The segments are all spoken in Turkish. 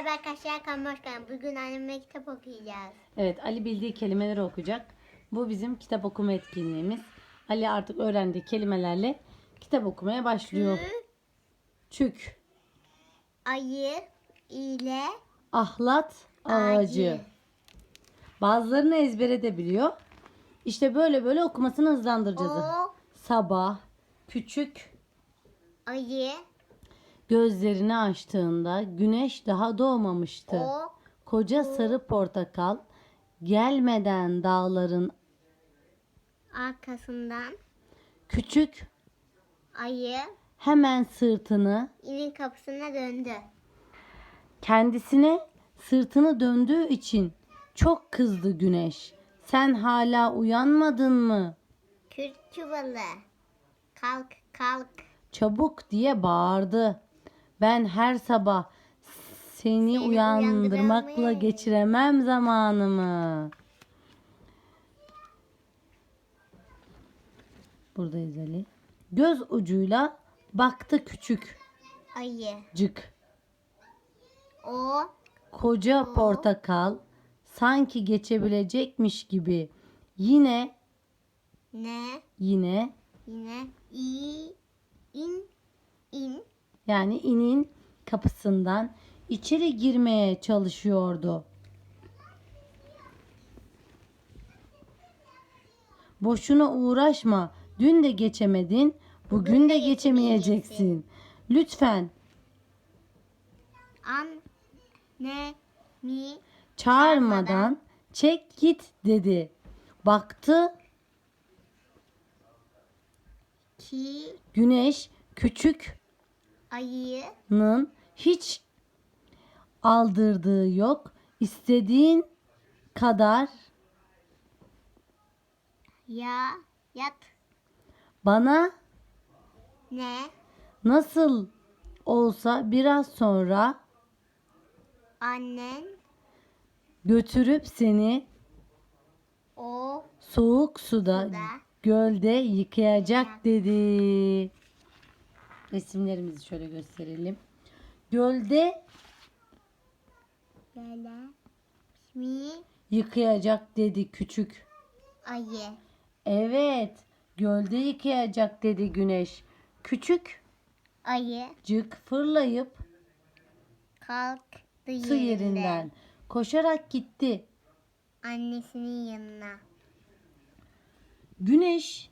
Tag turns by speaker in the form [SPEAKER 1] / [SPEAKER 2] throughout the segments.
[SPEAKER 1] Merhaba arkadaşlar geldiniz. Bugün anneme kitap okuyacağız.
[SPEAKER 2] Evet Ali bildiği kelimeleri okuyacak. Bu bizim kitap okuma etkinliğimiz. Ali artık öğrendiği kelimelerle kitap okumaya başlıyor.
[SPEAKER 1] Kü,
[SPEAKER 2] Çük,
[SPEAKER 1] ayı, ile,
[SPEAKER 2] ahlat, ağacı.
[SPEAKER 1] ağacı.
[SPEAKER 2] Bazılarını ezbere de biliyor. İşte böyle böyle okumasını hızlandıracağız.
[SPEAKER 1] O,
[SPEAKER 2] Sabah, küçük,
[SPEAKER 1] ayı,
[SPEAKER 2] gözlerini açtığında güneş daha doğmamıştı.
[SPEAKER 1] o,
[SPEAKER 2] Koca sarı portakal gelmeden dağların
[SPEAKER 1] arkasından,
[SPEAKER 2] küçük
[SPEAKER 1] ayı,
[SPEAKER 2] hemen sırtını
[SPEAKER 1] inin kapısına döndü.
[SPEAKER 2] Kendisine sırtını döndüğü için çok kızdı güneş. Sen hala uyanmadın mı?
[SPEAKER 1] Kürt çuvalı, kalk kalk,
[SPEAKER 2] Çabuk diye bağırdı. Ben her sabah seni,
[SPEAKER 1] Seni
[SPEAKER 2] uyandırmakla geçiremem zamanımı. Buradayız Ali. Göz ucuyla baktı küçük.
[SPEAKER 1] Ayı,
[SPEAKER 2] cık.
[SPEAKER 1] o,
[SPEAKER 2] Koca portakal sanki geçebilecekmiş gibi. Yine
[SPEAKER 1] ne,
[SPEAKER 2] yine
[SPEAKER 1] yine, i, in, in,
[SPEAKER 2] yani inin kapısından içeri girmeye çalışıyordu. Boşuna uğraşma. Dün de geçemedin, bugün de geçemeyeceksin. Lütfen
[SPEAKER 1] an, ne, mi,
[SPEAKER 2] çağırmadan çek git dedi. Baktı
[SPEAKER 1] ki,
[SPEAKER 2] güneş küçük
[SPEAKER 1] ayı,
[SPEAKER 2] Nın hiç aldırdığı yok. İstediğin kadar
[SPEAKER 1] ya, yat,
[SPEAKER 2] bana
[SPEAKER 1] ne,
[SPEAKER 2] nasıl olsa biraz sonra
[SPEAKER 1] annen,
[SPEAKER 2] götürüp seni
[SPEAKER 1] o,
[SPEAKER 2] soğuk suda
[SPEAKER 1] Suda.
[SPEAKER 2] gölde yıkayacak dedi. Resimlerimizi şöyle gösterelim. Gölde
[SPEAKER 1] mi,
[SPEAKER 2] yıkayacak dedi küçük.
[SPEAKER 1] ayı,
[SPEAKER 2] Evet, gölde yıkayacak dedi güneş. Küçük
[SPEAKER 1] ayı,
[SPEAKER 2] cık fırlayıp
[SPEAKER 1] kalktı
[SPEAKER 2] su yerinden koşarak gitti.
[SPEAKER 1] Annesinin yanına.
[SPEAKER 2] Güneş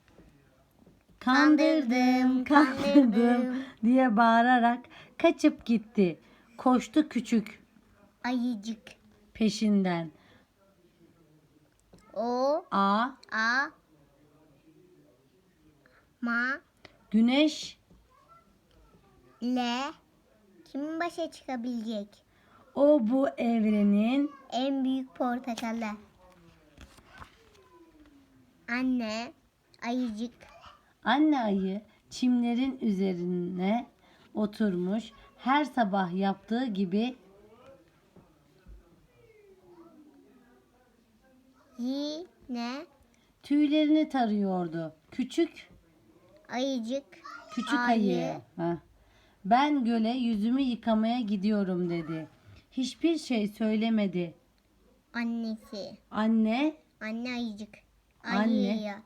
[SPEAKER 2] kandırdım,
[SPEAKER 1] Kandırdım,
[SPEAKER 2] diye bağırarak kaçıp gitti. Koştu küçük
[SPEAKER 1] Ayıcık.
[SPEAKER 2] peşinden.
[SPEAKER 1] O,
[SPEAKER 2] A
[SPEAKER 1] a, ma,
[SPEAKER 2] güneş
[SPEAKER 1] le. Kim başa çıkabilecek?
[SPEAKER 2] o bu evrenin
[SPEAKER 1] En büyük portakalı. Anne, ayıcık.
[SPEAKER 2] Anne ayı çimlerin üzerine oturmuş her sabah yaptığı gibi
[SPEAKER 1] Yine
[SPEAKER 2] tüylerini tarıyordu. Küçük
[SPEAKER 1] ayıcık.
[SPEAKER 2] Küçük
[SPEAKER 1] Ayı.
[SPEAKER 2] ayı. Heh. Ben göle yüzümü yıkamaya gidiyorum dedi. Hiçbir şey söylemedi.
[SPEAKER 1] Annesi.
[SPEAKER 2] Anne
[SPEAKER 1] Anne ayıcık.
[SPEAKER 2] Anne.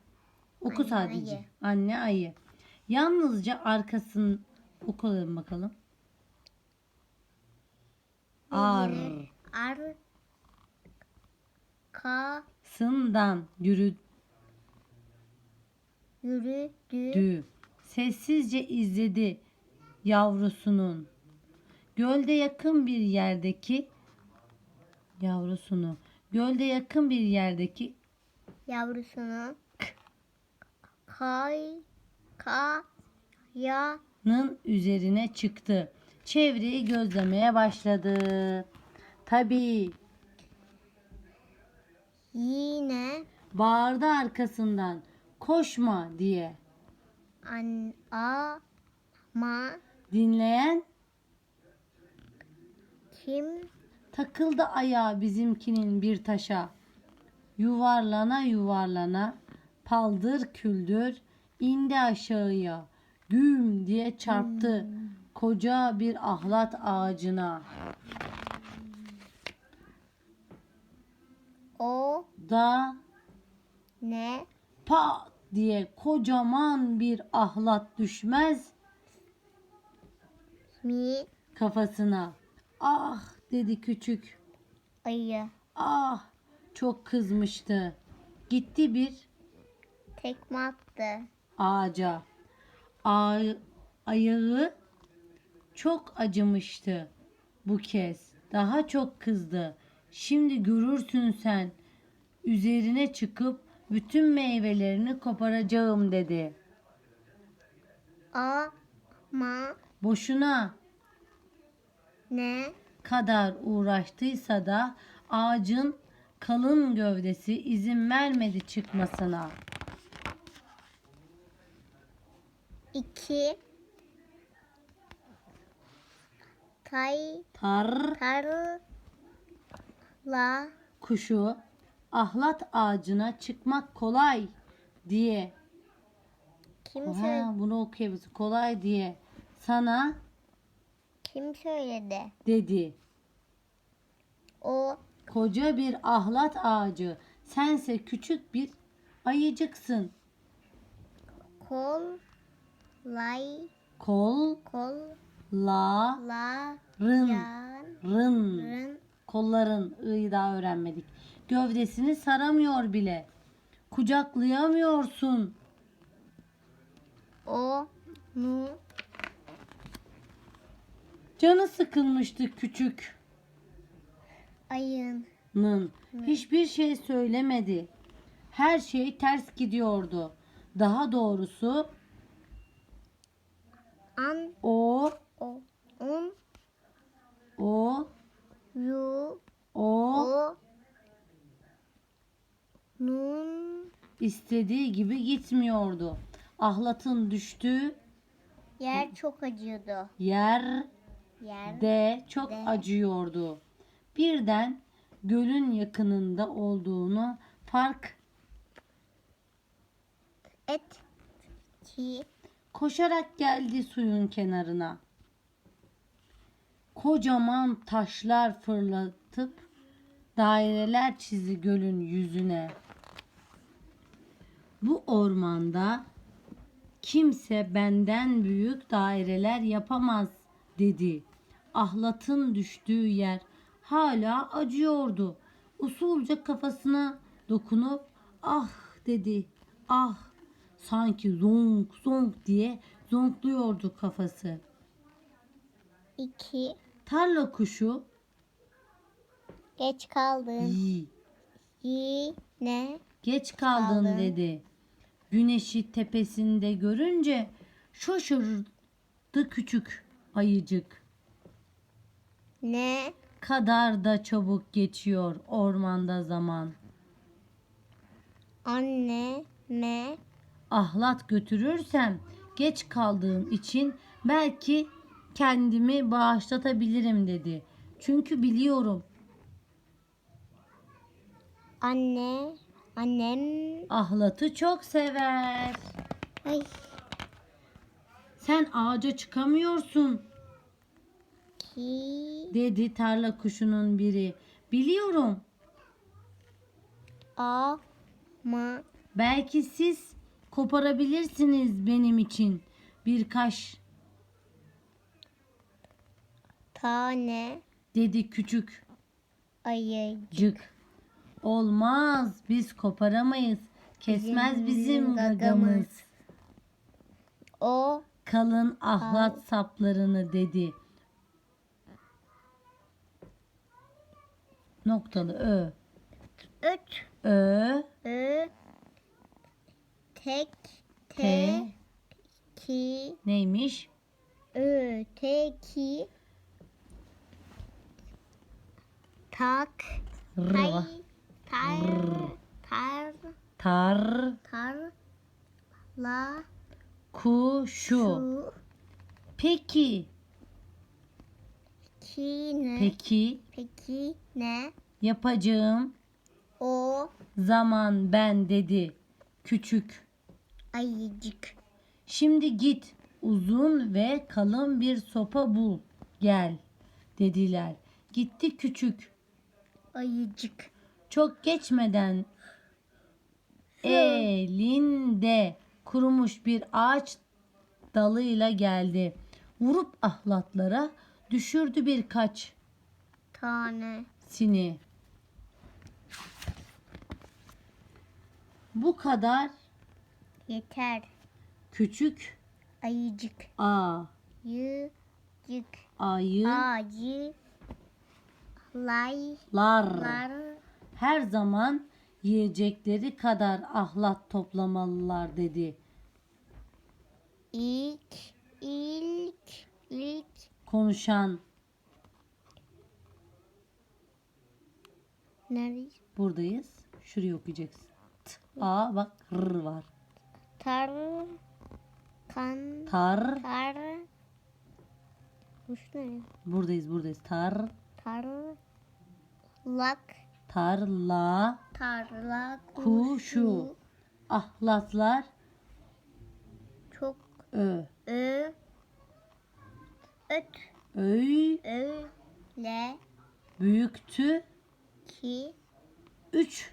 [SPEAKER 2] Oku
[SPEAKER 1] Anne
[SPEAKER 2] sadece.
[SPEAKER 1] ayı.
[SPEAKER 2] Anne ayı. Yalnızca arkasını okulun bakalım. Ar.
[SPEAKER 1] Ar. Ka.
[SPEAKER 2] Sından yürüdü.
[SPEAKER 1] Yürüdü.
[SPEAKER 2] Sessizce izledi yavrusunun. Gölde yakın bir yerdeki yavrusunu. Gölde yakın bir yerdeki
[SPEAKER 1] Yavrusunu. Kay. Ka. Ya.
[SPEAKER 2] nın üzerine çıktı. Çevreyi gözlemeye başladı. Tabii
[SPEAKER 1] Yine.
[SPEAKER 2] bağırdı arkasından koşma diye.
[SPEAKER 1] An. A. Ma.
[SPEAKER 2] Dinleyen
[SPEAKER 1] Kim.
[SPEAKER 2] takıldı ayağı bizimkinin bir taşa. Yuvarlana yuvarlana paldır küldür indi aşağıya. Güm diye çarptı koca bir ahlat ağacına.
[SPEAKER 1] O
[SPEAKER 2] da
[SPEAKER 1] ne?
[SPEAKER 2] Pat diye kocaman bir ahlat düşmez
[SPEAKER 1] mi
[SPEAKER 2] kafasına. Ah dedi küçük.
[SPEAKER 1] Ayı.
[SPEAKER 2] Ah çok kızmıştı. Gitti bir
[SPEAKER 1] tekme attı.
[SPEAKER 2] ağaca. Ağı- ayağı çok acımıştı bu kez. Daha çok kızdı. Şimdi görürsün sen. Üzerine çıkıp bütün meyvelerini koparacağım dedi.
[SPEAKER 1] Ama
[SPEAKER 2] Boşuna
[SPEAKER 1] ne
[SPEAKER 2] kadar uğraştıysa da ağacın kalın gövdesi izin vermedi çıkmasına.
[SPEAKER 1] İki tay
[SPEAKER 2] Tar
[SPEAKER 1] tarla
[SPEAKER 2] kuşu ahlat ağacına çıkmak kolay diye.
[SPEAKER 1] kim
[SPEAKER 2] Ha,
[SPEAKER 1] söyledi?
[SPEAKER 2] bunu okuyabiliriz. Kolay diye sana
[SPEAKER 1] Kim söyledi?
[SPEAKER 2] dedi.
[SPEAKER 1] O
[SPEAKER 2] Koca bir ahlat ağacı. Sense küçük bir ayıcıksın.
[SPEAKER 1] kol lay
[SPEAKER 2] Kol
[SPEAKER 1] kol
[SPEAKER 2] la
[SPEAKER 1] la
[SPEAKER 2] rın
[SPEAKER 1] yan
[SPEAKER 2] rın.
[SPEAKER 1] rın
[SPEAKER 2] Kolların ı'yı daha öğrenmedik. Gövdesini saramıyor bile. Kucaklayamıyorsun.
[SPEAKER 1] o nu
[SPEAKER 2] Canı sıkılmıştı küçük.
[SPEAKER 1] ayın
[SPEAKER 2] Nın hiçbir şey söylemedi. Her şey ters gidiyordu. Daha doğrusu
[SPEAKER 1] an
[SPEAKER 2] o
[SPEAKER 1] o un
[SPEAKER 2] o
[SPEAKER 1] yu
[SPEAKER 2] o
[SPEAKER 1] o nun
[SPEAKER 2] istediği gibi gitmiyordu. Ahlatın düştüğü
[SPEAKER 1] yer çok acıyordu.
[SPEAKER 2] yer
[SPEAKER 1] Yer
[SPEAKER 2] de çok
[SPEAKER 1] De.
[SPEAKER 2] acıyordu. Birden gölün yakınında olduğunu fark
[SPEAKER 1] et ki
[SPEAKER 2] koşarak geldi suyun kenarına. Kocaman taşlar fırlatıp daireler çizi gölün yüzüne. Bu ormanda kimse benden büyük daireler yapamaz dedi. Ahlatın düştüğü yer hala acıyordu. Usulca kafasına dokunup ah dedi. Ah sanki zonk zonk diye zonkluyordu kafası.
[SPEAKER 1] iki
[SPEAKER 2] Tarla kuşu
[SPEAKER 1] geç kaldın.
[SPEAKER 2] "Yi,
[SPEAKER 1] Yine
[SPEAKER 2] geç kaldın
[SPEAKER 1] Kaldın.
[SPEAKER 2] dedi. Güneşi tepesinde görünce şaşırdı küçük ayıcık.
[SPEAKER 1] ne
[SPEAKER 2] Kadar da çabuk geçiyor ormanda zaman.
[SPEAKER 1] anne me
[SPEAKER 2] ahlat götürürsem geç kaldığım için belki kendimi bağışlatabilirim dedi. Çünkü biliyorum
[SPEAKER 1] anne annem
[SPEAKER 2] ahlatı çok sever.
[SPEAKER 1] ay
[SPEAKER 2] Sen ağaca çıkamıyorsun
[SPEAKER 1] ki
[SPEAKER 2] dedi tarla kuşunun biri. Biliyorum.
[SPEAKER 1] a ma
[SPEAKER 2] Belki siz koparabilirsiniz benim için birkaç
[SPEAKER 1] tane
[SPEAKER 2] dedi küçük
[SPEAKER 1] ayı
[SPEAKER 2] cık. Olmaz biz koparamayız. Kesmez bizim gagamız.
[SPEAKER 1] o
[SPEAKER 2] Kalın ahlat saplarını dedi. Noktalı ö.
[SPEAKER 1] üç
[SPEAKER 2] Ö
[SPEAKER 1] ö tek te ki
[SPEAKER 2] neymiş?
[SPEAKER 1] ö te ki tak
[SPEAKER 2] R.
[SPEAKER 1] tay tar tar
[SPEAKER 2] Tar
[SPEAKER 1] tar la
[SPEAKER 2] kuşu.
[SPEAKER 1] şu
[SPEAKER 2] Peki.
[SPEAKER 1] ki ne
[SPEAKER 2] Peki
[SPEAKER 1] peki ne
[SPEAKER 2] yapacağım
[SPEAKER 1] o
[SPEAKER 2] zaman ben dedi küçük.
[SPEAKER 1] Ayıcık
[SPEAKER 2] Şimdi git uzun ve kalın bir sopa bul gel dediler. Gitti küçük.
[SPEAKER 1] ayıcık
[SPEAKER 2] Çok geçmeden elinde kurumuş bir ağaç dalıyla geldi. Vurup ahlatlara düşürdü birkaç
[SPEAKER 1] Tane.
[SPEAKER 2] sini. Bu kadar
[SPEAKER 1] Yeter.
[SPEAKER 2] küçük
[SPEAKER 1] Ayıcık.
[SPEAKER 2] a
[SPEAKER 1] Yıcık.
[SPEAKER 2] ayılar
[SPEAKER 1] Acı. Laylar.
[SPEAKER 2] her zaman yiyecekleri kadar ahlat toplamalılar dedi.
[SPEAKER 1] İlk. ilk, ilk.
[SPEAKER 2] Konuşan
[SPEAKER 1] Nerede?
[SPEAKER 2] buradayız. Şurayı okuyacaksın. T, a bak r var.
[SPEAKER 1] Tar. Kan.
[SPEAKER 2] Tar
[SPEAKER 1] Tar. Kuş ne?
[SPEAKER 2] buradayız buradayız. Tar
[SPEAKER 1] Tar. Lak.
[SPEAKER 2] tarla
[SPEAKER 1] Tarla.
[SPEAKER 2] Kuşu. ahlatlar
[SPEAKER 1] Çok.
[SPEAKER 2] ö
[SPEAKER 1] Ö. Öt.
[SPEAKER 2] öy
[SPEAKER 1] Ö. Le.
[SPEAKER 2] büyüktü
[SPEAKER 1] Ki.
[SPEAKER 2] üç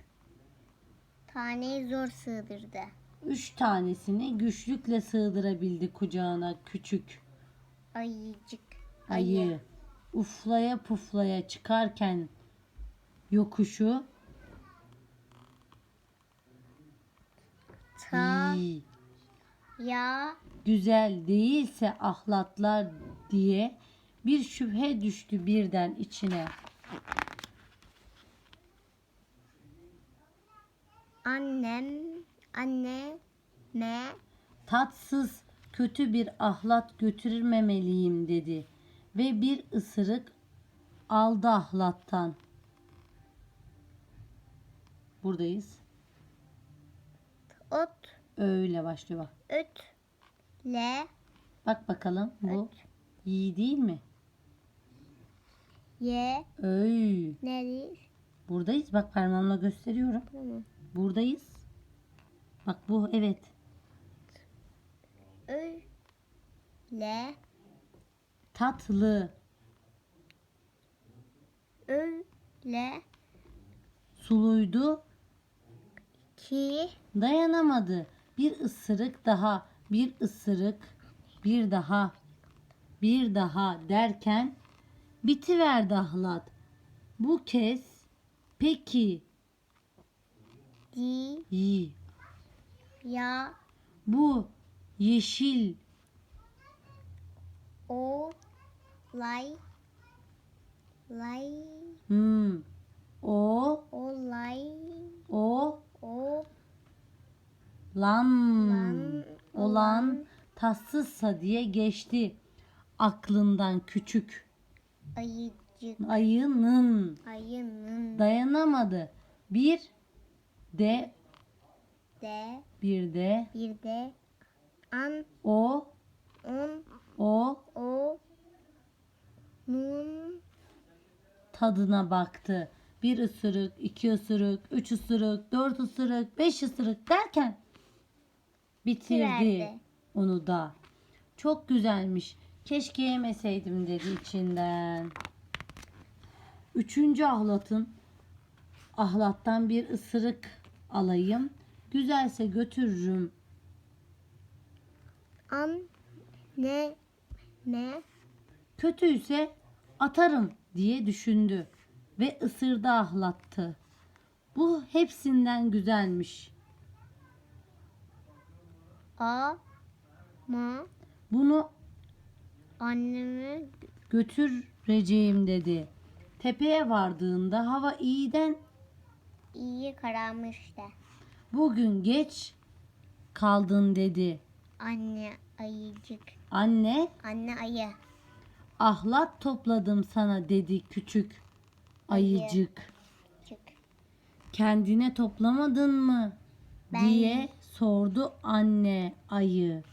[SPEAKER 1] Taneyi zor sığdırdı.
[SPEAKER 2] Üç tanesini güçlükle sığdırabildi kucağına küçük
[SPEAKER 1] Ayıcık.
[SPEAKER 2] ayı. Uflaya puflaya çıkarken yokuşu
[SPEAKER 1] Ta.
[SPEAKER 2] iyi,
[SPEAKER 1] Ya.
[SPEAKER 2] güzel değilse ahlatlar diye bir şüphe düştü birden içine.
[SPEAKER 1] Annem. Anne. Me.
[SPEAKER 2] Tatsız kötü bir ahlat götürmemeliyim dedi ve bir ısırık aldı ahlattan. Buradayız.
[SPEAKER 1] Ot.
[SPEAKER 2] Öyle başlıyor bak.
[SPEAKER 1] Öt. Le.
[SPEAKER 2] Bak bakalım bu iyi değil mi?
[SPEAKER 1] Ye.
[SPEAKER 2] Öy.
[SPEAKER 1] Nedir?
[SPEAKER 2] Buradayız. Bak parmağımla gösteriyorum.
[SPEAKER 1] Tamam.
[SPEAKER 2] Buradayız. Bak bu evet.
[SPEAKER 1] Ö. Le.
[SPEAKER 2] Tatlı,
[SPEAKER 1] Ö. Le.
[SPEAKER 2] suluydu,
[SPEAKER 1] Ki.
[SPEAKER 2] dayanamadı. Bir ısırık daha, bir ısırık, bir daha, bir daha derken bitiverdi ahlat. Bu kez peki
[SPEAKER 1] Di.
[SPEAKER 2] iyi.
[SPEAKER 1] Ya.
[SPEAKER 2] Bu yeşil
[SPEAKER 1] O. Lay. Lay.
[SPEAKER 2] hmm, o
[SPEAKER 1] O. Lay.
[SPEAKER 2] o
[SPEAKER 1] O.
[SPEAKER 2] lan
[SPEAKER 1] Lan,
[SPEAKER 2] olan tatsızsa diye geçti aklından küçük
[SPEAKER 1] Ayıcık.
[SPEAKER 2] ayının
[SPEAKER 1] Ayının.
[SPEAKER 2] dayanamadı. Bir de
[SPEAKER 1] De.
[SPEAKER 2] bir de
[SPEAKER 1] Bir de. An.
[SPEAKER 2] o
[SPEAKER 1] On.
[SPEAKER 2] o
[SPEAKER 1] O. Nun.
[SPEAKER 2] tadına baktı. Bir ısırık, iki ısırık, üç ısırık, dört ısırık, beş ısırık derken bitirdi
[SPEAKER 1] Bitirdi.
[SPEAKER 2] onu da. Çok güzelmiş. Keşke yemeseydim dedi içinden. Üçüncü ahlatın ahlattan bir ısırık alayım. Güzelse götürürüm.
[SPEAKER 1] An. Ne.
[SPEAKER 2] Kötüyse atarım diye düşündü ve ısırdı ahlattı. Bu hepsinden güzelmiş.
[SPEAKER 1] A. Ma.
[SPEAKER 2] Bunu
[SPEAKER 1] Annemi
[SPEAKER 2] götüreceğim dedi. Tepeye vardığında hava iyiden
[SPEAKER 1] iyi kararmıştı.
[SPEAKER 2] Bugün geç kaldın dedi.
[SPEAKER 1] Anne ayıcık.
[SPEAKER 2] Anne
[SPEAKER 1] Anne ayı.
[SPEAKER 2] ahlat topladım sana dedi küçük ayıcık.
[SPEAKER 1] Çık.
[SPEAKER 2] Kendine toplamadın mı?
[SPEAKER 1] Ben-
[SPEAKER 2] diye sordu anne ayı.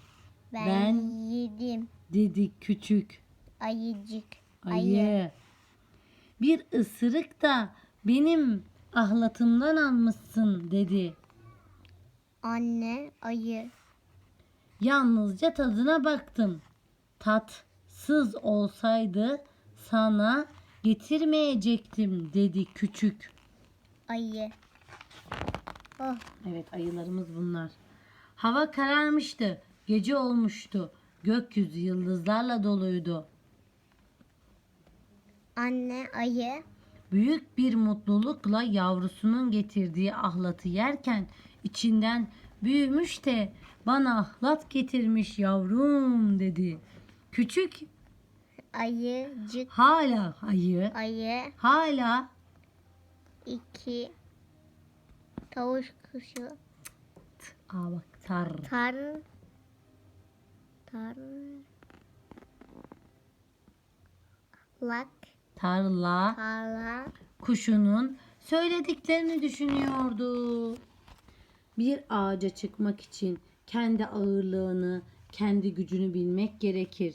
[SPEAKER 1] Ben,
[SPEAKER 2] Ben-
[SPEAKER 1] yedim.
[SPEAKER 2] Dedi küçük
[SPEAKER 1] Ayıcık.
[SPEAKER 2] ayı. Bir ısırık da benim ahlatımdan almışsın dedi.
[SPEAKER 1] Anne ayı.
[SPEAKER 2] Yalnızca tadına baktım. Tatsız olsaydı sana getirmeyecektim dedi küçük
[SPEAKER 1] Ayı. Oh.
[SPEAKER 2] Evet ayılarımız bunlar. Hava kararmıştı. Gece olmuştu. Gökyüzü yıldızlarla doluydu.
[SPEAKER 1] Anne ayı.
[SPEAKER 2] Büyük bir mutlulukla yavrusunun getirdiği ahlatı yerken içinden büyümüş de bana ahlat getirmiş yavrum dedi. Küçük
[SPEAKER 1] Ayıcık.
[SPEAKER 2] hala ayı
[SPEAKER 1] Ayı.
[SPEAKER 2] hala
[SPEAKER 1] iki Tavuk kuşu.
[SPEAKER 2] aa bak tar
[SPEAKER 1] Tar. Tar. Lak.
[SPEAKER 2] Tarla
[SPEAKER 1] Tarla.
[SPEAKER 2] kuşunun söylediklerini düşünüyordu. Bir ağaca çıkmak için kendi ağırlığını, kendi gücünü bilmek gerekir.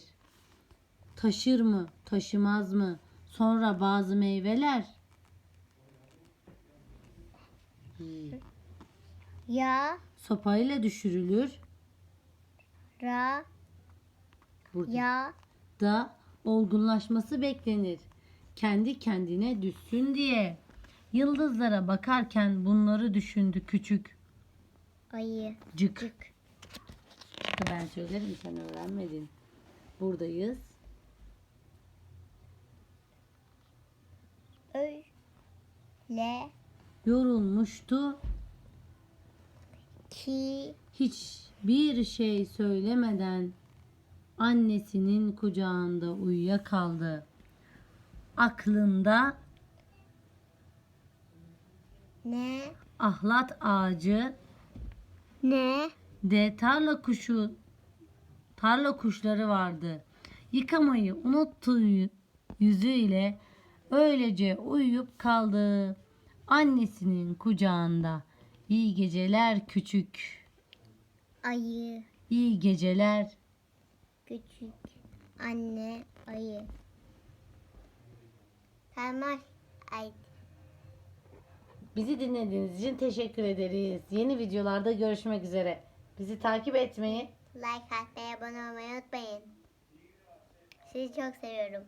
[SPEAKER 2] Taşır mı, taşımaz mı? Sonra bazı meyveler
[SPEAKER 1] Ya.
[SPEAKER 2] sopayla düşürülür.
[SPEAKER 1] Ra.
[SPEAKER 2] Burada
[SPEAKER 1] Ya.
[SPEAKER 2] da olgunlaşması beklenir. Kendi kendine düşsün diye. Yıldızlara bakarken bunları düşündü küçük
[SPEAKER 1] Ayı.
[SPEAKER 2] cık.
[SPEAKER 1] Cık.
[SPEAKER 2] Ben söylerim sen öğrenmedin. Buradayız.
[SPEAKER 1] Öyle
[SPEAKER 2] Yorulmuştu.
[SPEAKER 1] ki
[SPEAKER 2] Hiçbir şey söylemeden annesinin kucağında uyuyakaldı. Aklında
[SPEAKER 1] ne
[SPEAKER 2] ahlat ağacı
[SPEAKER 1] ne
[SPEAKER 2] de tarla kuşu tarla kuşları vardı. Yıkamayı unuttuğu yüzüyle öylece uyuyup kaldı. Annesinin kucağında. İyi geceler küçük.
[SPEAKER 1] ayı
[SPEAKER 2] İyi geceler.
[SPEAKER 1] küçük anne ayı. Tamam. Ay.
[SPEAKER 2] Bizi dinlediğiniz için teşekkür ederiz. Yeni videolarda görüşmek üzere. Bizi takip etmeyi
[SPEAKER 1] Like atmayı, abone olmayı unutmayın. Sizi çok seviyorum.